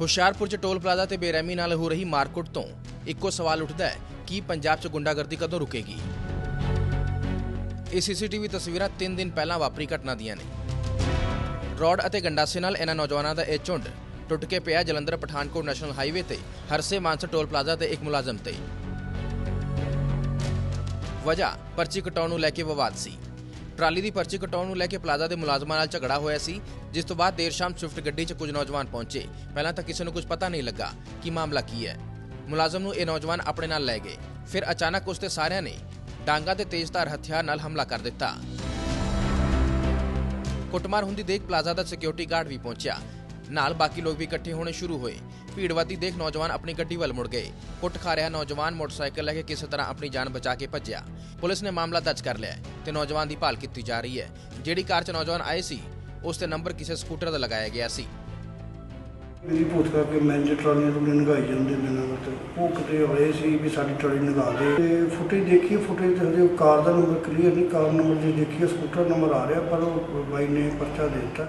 ਹੁਸ਼ਿਆਰਪੁਰ 'ਚ toll plaza ਤੇ ਬੇਰਹਿਮੀ ਨਾਲ ਹੋ ਰਹੀ ਮਾਰਕੁੱਟ ਤੋਂ ਇੱਕੋ ਸਵਾਲ ਉੱਠਦਾ ਹੈ, ਕਿ ਪੰਜਾਬ 'ਚ ਗੁੰਡਾਗਰਦੀ ਕਦੋਂ ਰੁਕੇਗੀ? ਇਹ ਸੀਸੀਟੀਵੀ ਤਸਵੀਰਾਂ 3 ਦਿਨ ਪਹਿਲਾਂ ਵਾਪਰੀ ਘਟਨਾ ਦੀਆਂ ਨੇ। ਰੋਡ ਅਤੇ ਗੰਡਾਸੇ ਨਾਲ ਇਹਨਾਂ ਨੌਜਵਾਨਾਂ ਦਾ ਇਹ ਝੁੰਡ ਟੁੱਟ ਕੇ ਪਿਆ ਜਲੰਧਰ ਪਠਾਨਕੋਟ ਨੈਸ਼ਨਲ ਹਾਈਵੇ ਤੇ, ਹਰਸੇ ਮਾਨਸਾ ਟੋਲ ਪਲਾਜ਼ਾ ਤੇ ਇੱਕ ਮੁਲਾਜ਼ਮ ਤੇ। ਵਜ੍ਹਾ, ਪਰਚੀ ਕਟਾਉਣ ਨੂੰ ਲੈ ਕੇ ਵਿਵਾਦ ਸੀ। ਟਰਾਲੀ ਦੀ ਪਰਚੀ ਕਟਾਉਣ ਨੂੰ ਲੈ ਕੇ ਪਲਾਜ਼ਾ ਦੇ ਮੁਲਾਜ਼ਮਾਂ ਨਾਲ ਝਗੜਾ ਹੋਇਆ ਸੀ, ਜਿਸ ਤੋਂ ਬਾਅਦ ਦੇਰ ਸ਼ਾਮ ਸਵਿਫਟ ਗੱਡੀ 'ਚ ਕੁਝ ਨੌਜਵਾਨ ਪਹੁੰਚੇ। ਪਹਿਲਾਂ ਤਾਂ ਕਿਸੇ ਨੂੰ ਕੁਝ ਪਤਾ ਨਹੀਂ ਲੱਗਾ ਕਿ ਮਾਮਲਾ ਕੀ ਹੈ। ਮੁਲਾਜ਼ਮ ਨੂੰ ਇਹ ਨੌਜਵਾਨ ਆਪਣੇ ਨਾਲ ਲੈ ਗਏ। ਫਿਰ ਅਚਾਨਕ ਉਸ ਤੇ ਸਾਰਿਆਂ ਨੇ ਡਾਂਗਾ ਤੇ ਤੇਜ਼ਧਾਰ ਹਥਿਆਰ ਨਾਲ ਹਮਲਾ ਕਰ ਦਿੱਤਾ। ਕੁੱਟਮਾਰ ਹੁੰਦੀ ਦੇਖ ਪਲਾਜ਼ਾ ਦਾ ਸਿਕਿਉਰਿਟੀ ਗਾਰਡ ਵੀ ਪਹੁੰਚਿਆ। ਨਾਲ ਬਾਕੀ ਲੋਕ ਵੀ ਇਕੱਠੇ ਹੋਣੇ ਸ਼ੁਰੂ ਹੋਏ। ਭੀੜ ਵੱਧਦੀ ਦੇਖ ਨੌਜਵਾਨ ਆਪਣੀ ਗੱਡੀ ਵੱਲ ਮੁੜ ਗਏ। ਕੁੱਟ ਖਾ ਰਿਹਾ ਨੌਜਵਾਨ ਮੋਟਰਸਾਈਕਲ ਲੈ ਕੇ ਕਿਸੇ ਤਰ੍ਹਾਂ ਆਪਣੀ ਜਾਨ ਬਚਾ ਕੇ ਭੱਜਿਆ। ਪੁਲਿਸ ਨੇ ਮਾਮਲਾ ਦਰਜ ਕਰ ਲਿਆ ਤੇ ਨੌਜਵਾਨ ਦੀ ਭਾਲ ਕੀਤੀ ਜਾ ਰਹੀ ਹੈ। ਜਿਹੜੀ ਕਾਰ 'ਚ ਨੌਜਵਾਨ ਆਏ ਸੀ, ਉਸ ਤੇ ਨੰਬਰ ਕਿਸੇ ਸਕੂਟਰ ਦਾ ਲਗਾਇਆ ਗਿਆ ਸੀ। ਮੇਰੀ ਪੁੱਛ ਕਰਕੇ ਮੈਂ ਟਰਾਲੀਆਂ ਤੋਂ ਨਗਾਈ ਜਾਂਦੇ ਨੇ ਨਾ ਉਹ ਕਿਤੇ ਹੋਏ ਸੀ ਵੀ ਸਾਡੀ ਟਰਾਲੀ ਨਗਾ ਦੇ। ਤੇ ਫੁਟੇਜ ਦੇਖੀ ਫੁਟੇਜ ਤੇ ਹਜੇ ਕਾਰ ਦਾ ਨੰਬਰ ਕਲੀਅਰ ਨਹੀਂ, ਕਾਰ ਨੰਬਰ ਜੇ ਦੇਖੀਏ ਸਕੂਟਰ ਨੰਬਰ ਆ ਰਿਹਾ, ਪਰ ਉਹ ਬਾਈ ਨੇ ਪਰਚਾ ਦੇ ਦਿੱਤਾ।